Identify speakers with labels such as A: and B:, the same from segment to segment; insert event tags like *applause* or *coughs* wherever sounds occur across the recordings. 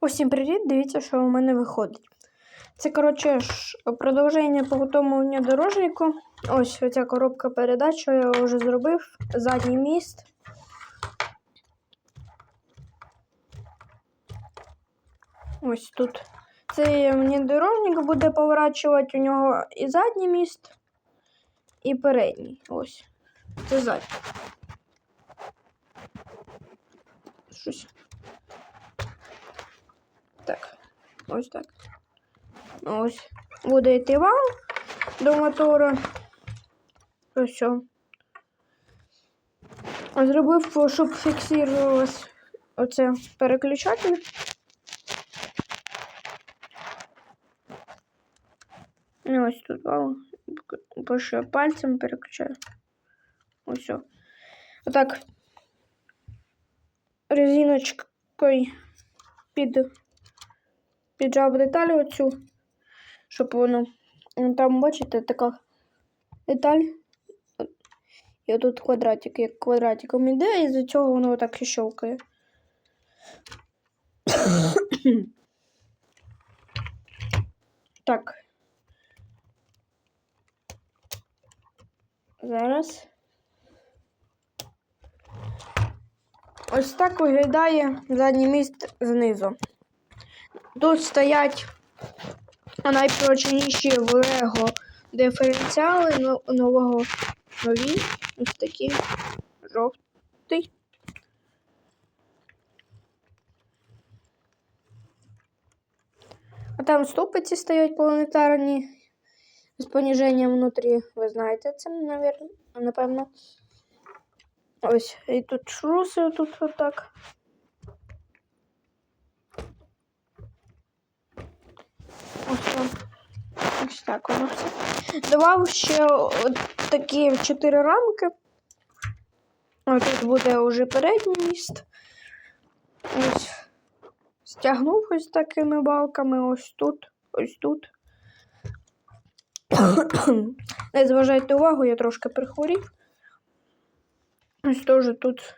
A: Усім привіт! Дивіться, що у мене виходить. Це, коротше, продовження поготовлення дорожнику. Ось оця коробка передач, що я вже зробив. Задній міст. Ось тут. Це мені дорожник буде поворачувати у нього і задній міст, і передній. Ось. Це задній. Щось. Так, ось так. Ось. Буде йти вал до мотора. Ось все. Зробив, щоб фіксувалось оце переключатель. І ось тут вал. Бо я пальцем переключаю. Ось все. Отак. Резиночкою під піджав деталь оцю, щоб воно ну, там, бачите, така деталь. І тут квадратик, як квадратиком іде, і з цього воно так і щелкає. *coughs* так. Зараз. Ось так виглядає задній міст знизу. Тут стоять найпрочніші в Лего диференціали нового нові. Ось такі жовтий. А там ступиці стоять планетарні з поніженням внутрі. Ви знаєте це, напевно. Ось, і тут шруси тут отак. Ось. Ось так воно все. Давав ще от такі чотири рамки. А тут буде вже передній міст. Ось. Стягнув ось такими балками, ось тут, ось тут. *coughs* Не зважайте увагу, я трошки прихворів. Ось теж тут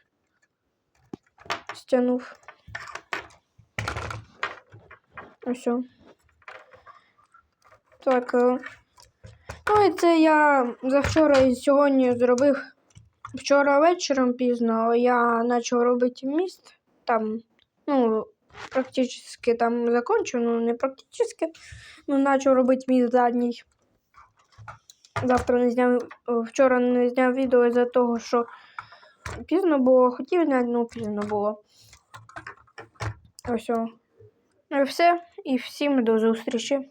A: стягнув. Ось. Так. е, Ну і це я завчора і сьогодні зробив. Вчора вечором пізно я почав робити міст. Там, ну, практично там закончив, ну не практично, ну почав робити міст задній. Завтра не зняв, вчора не зняв відео із-за того, що пізно було, хотів зняти, ну пізно було. Ось. Ну і все. І всім до зустрічі.